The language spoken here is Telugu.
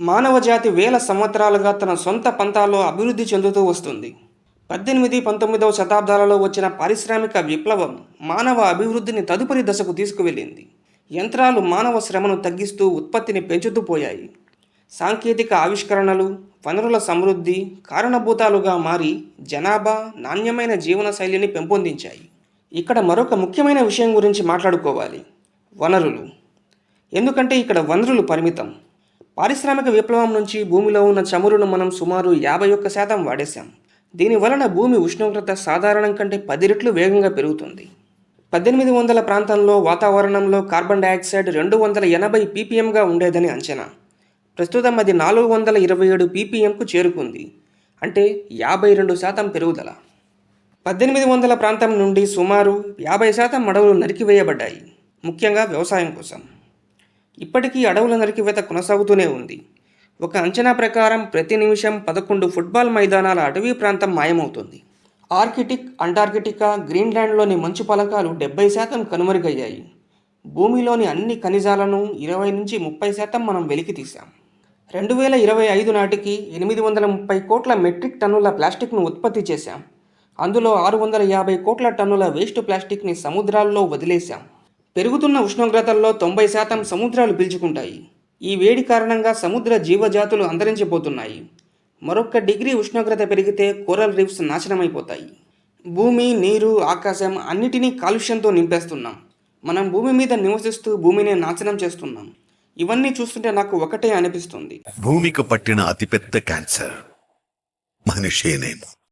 మానవ జాతి వేల సంవత్సరాలుగా తన సొంత పంతాల్లో అభివృద్ధి చెందుతూ వస్తుంది. పద్దెనిమిది పంతొమ్మిదవ శతాబ్దాలలో వచ్చిన పారిశ్రామిక విప్లవం మానవ అభివృద్ధిని తదుపరి దశకు తీసుకువెళ్ళింది. యంత్రాలు మానవ శ్రమను తగ్గిస్తూ ఉత్పత్తిని పెంచుతూ పోయాయి. సాంకేతిక ఆవిష్కరణలు వనరుల సమృద్ధి కారణభూతాలుగా మారి జనాభా నాణ్యమైన జీవన శైలిని పెంపొందించాయి. ఇక్కడ మరొక ముఖ్యమైన విషయం గురించి మాట్లాడుకోవాలి. వనరులు. ఎందుకంటే ఇక్కడ వనరులు పరిమితం. పారిశ్రామిక విప్లవం నుంచి భూమిలో ఉన్న చమురును మనం సుమారు యాభై ఒక్క శాతం వాడేశాం. దీని వలన భూమి ఉష్ణోగ్రత సాధారణం కంటే పది రెట్లు వేగంగా పెరుగుతుంది. పద్దెనిమిది వందల ప్రాంతంలో వాతావరణంలో కార్బన్ డయాక్సైడ్ రెండు వందల ఎనభై పీపీఎంగా ఉండేదని అంచనా. ప్రస్తుతం అది నాలుగు వందల ఇరవై ఏడు పీపీఎంకు చేరుకుంది. అంటే యాభై రెండు శాతం పెరుగుదల. పద్దెనిమిది వందల ప్రాంతం నుండి సుమారు యాభై శాతం అడవులు నరికివేయబడ్డాయి. ముఖ్యంగా వ్యవసాయం కోసం. ఇప్పటికీ అడవుల నరికివేత కొనసాగుతూనే ఉంది. ఒక అంచనా ప్రకారం ప్రతి నిమిషం పదకొండు ఫుట్బాల్ మైదానాల అటవీ ప్రాంతం మాయమవుతుంది. ఆర్కిటిక్ అంటార్కిటికా గ్రీన్లాండ్లోని మంచు పలకాలు డెబ్బై శాతం కనుమరుగయ్యాయి. భూమిలోని అన్ని ఖనిజాలను ఇరవై నుంచి ముప్పై శాతం మనం వెలికి తీశాం. రెండు వేల ఇరవై ఐదు నాటికి ఎనిమిది వందల ముప్పై కోట్ల మెట్రిక్ టన్నుల ప్లాస్టిక్ను ఉత్పత్తి చేశాం. అందులో ఆరు వందల యాభై కోట్ల టన్నుల వేస్ట్ ప్లాస్టిక్ని సముద్రాల్లో వదిలేశాం. పెరుగుతున్న ఉష్ణోగ్రతల్లో తొంభై శాతం సముద్రాలు పీల్చుకుంటాయి. ఈ వేడి కారణంగా సముద్ర జీవజాతులు అంతరించిపోతున్నాయి. మరొక్క డిగ్రీ ఉష్ణోగ్రత పెరిగితే కోరల్ రీఫ్స్ నాశనమైపోతాయి. భూమి నీరు ఆకాశం అన్నిటినీ కాలుష్యంతో నింపేస్తున్నాం. మనం భూమి మీద నివసిస్తూ భూమిని నాశనం చేస్తున్నాం. ఇవన్నీ చూస్తుంటే నాకు ఒకటే అనిపిస్తుంది. భూమికి పట్టిన అతిపెద్ద క్యాన్సర్. మనిషేనేమో